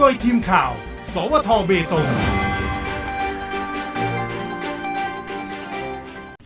โดยทีมข่าว สวทเบตง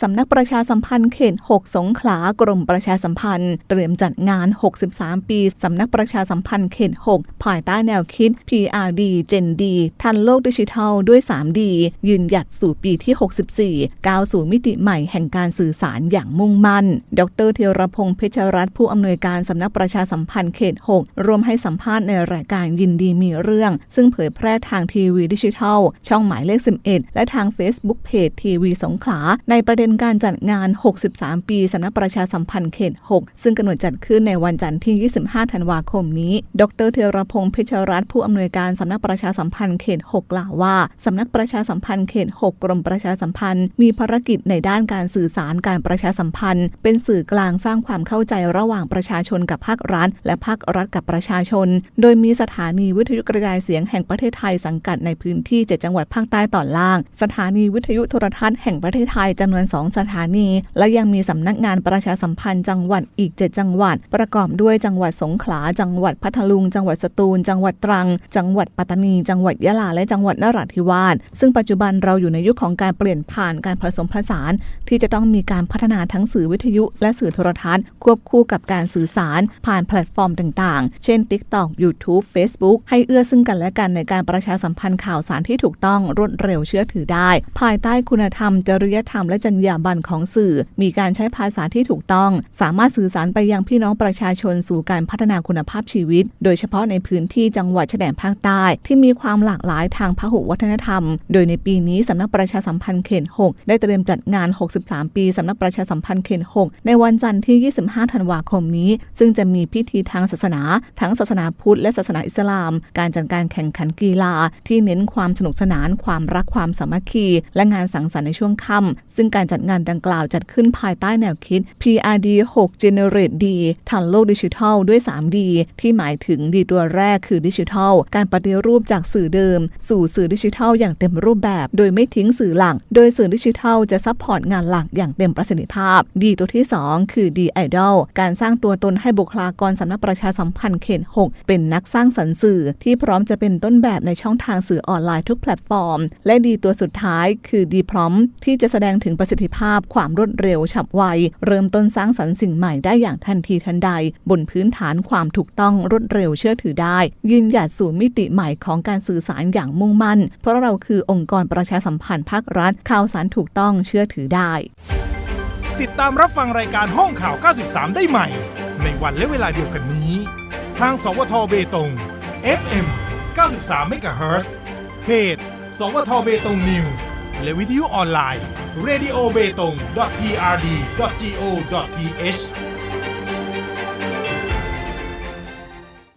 สำนักประชาสัมพันธ์เขต 6 สงขลากรมประชาสัมพันธ์ เตรียมจัดงาน 63 ปีสำนักประชาสัมพันธ์เขต 6 ภายใต้แนวคิด PRD Gen D ทันโลกดิจิทัลด้วย 3D ยืนหยัดสู่ปีที่ 64 ก้าวสู่มิติใหม่แห่งการสื่อสารอย่างมุ่งมั่น ดรเทรพงศ์เพชรรัตน์ผู้อำนวยการสำนักประชาสัมพันธ์เขต 6 รวมให้สัมภาษณ์ในรายการยินดีมีเรื่อง ซึ่งเผยแพร่ทางทีวีดิจิทัล ช่องหมายเลข 11 และทาง Facebook เพจทีวีสงขลาในประเด็นการจัดงาน 63 ปีสำนักประชาสัมพันธ์เขต 6 ซึ่งกำหนดจัดขึ้นในวันจันทร์ที่ 25 ธันวาคมนี้ ดรเทรพงศ์เพชรรัตน์ผู้อำนวยการสำนักประชาสัมพันธ์เขต 6 กล่าวว่าสำนักประชาสัมพันธ์เขต 6 กรมประชาสัมพันธ์ มีภารกิจในด้านการสื่อสารการประชาสัมพันธ์ เป็นสื่อกลางสร้างความเข้าใจระหว่างประชาชนกับภาครัฐ และภาครัฐกับประชาชน โดยมีสถานีวิทยุกระจายเสียงแห่งประเทศไทยสังกัดในพื้นที่7จังหวัดภาคใต้ตอนล่าง สถานีวิทยุโทรทัศน์แห่งประเทศไทยจำนวน2สถานี และยังมีสำนักงานประชาสัมพันธ์จังหวัดอีก 7 จังหวัด ประกอบด้วยจังหวัดสงขลา จังหวัดพัทลุง จังหวัดสตูล จังหวัดตรัง จังหวัดปัตตานี จังหวัดยะลา และจังหวัดนราธิวาส ซึ่งปัจจุบันเราอยู่ในยุคของการเปลี่ยนผ่านการผสมผสาน ที่จะต้องมีการพัฒนาทั้งสื่อวิทยุ และสื่อโทรทัศน์ ควบคู่กับการสื่อสาร ผ่านแพลตฟอร์มต่างๆ เช่น TikTok YouTube Facebook ให้เอื้อซึ่งกันและกันในการประชาสัมพันธ์ข่าวสารที่ถูกต้องรวดเร็วเชื่อถือได้ ภายใต้คุณธรรม จริยธรรมและจรรยาบรรณของสื่อ มีการใช้ภาษาที่ถูกต้อง สามารถสื่อสารไปยังพี่น้องประชาชนสู่การพัฒนาคุณภาพชีวิต โดยเฉพาะในพื้นที่จังหวัดชายแดนภาคใต้ ที่มีความหลากหลายทางพหุวัฒนธรรม โดยในปีนี้สำนักประชาสัมพันธ์เขต 6 ได้เตรียมจัดงาน 63 ปีสำนักประชาสัมพันธ์เขต 6 ในวันจันทร์ที่ 25 ธันวาคมนี้ ซึ่งจะมีพิธีทางศาสนา ทั้งศาสนาพุทธและศาสนาอิสลาม การจัดการแข่งขันกีฬา ที่เน้นความสนุกสนาน ความรักความสามัคคี และงานสังสรรค์ในช่วงค่ำซึ่งการจัดงานดังกล่าวจัดขึ้นภายใต้แนวคิด PRD 6 Generate D ทันโลกดิจิทัลด้วย 3D ที่หมายถึงดีตัวแรกคือดิจิทัล การปฏิรูปจากสื่อเดิม สู่สื่อดิจิทัลอย่างเต็มรูปแบบ โดยไม่ทิ้งสื่อหลัก โดยสื่อดิจิทัลจะซัพพอร์ตงานหลักอย่างเต็มประสิทธิภาพ ดีตัวที่ 2 คือ D Idol การสร้างตัวตนให้บุคลากรสำนักประชาสัมพันธ์เขต 6 เป็นนักสร้างสรรค์สื่อ ที่พร้อมจะเป็นต้นแบบในช่องทางสื่อออนไลน์ทุกแพลตฟอร์ม และดีตัวสุดท้าย คือดีพร้อมที่จะแสดงถึงประสิทธิภาพ ความรวดเร็วฉับไว เริ่มต้นสร้างสรรค์สิ่งใหม่ได้อย่างทันทีทันใด บนพื้นฐานความถูกต้องรวดเร็วเชื่อถือได้ ยืนหยัดสู่มิติใหม่ของการสื่อสารอย่างมุ่งมั่น เพราะเราคือองค์กรประชาสัมพันธ์ภาครัฐข่าวสารถูกต้องเชื่อถือได้ ติดตามรับฟังรายการห้องข่าว 93 ได้ใหม่ ในวันและเวลาเดียวกันนี้ ทาง สวทเบตง FM 93เมกะเฮิรตซ์เพจ สวทเบตงนิวส์และวิทยุออนไลน์ radio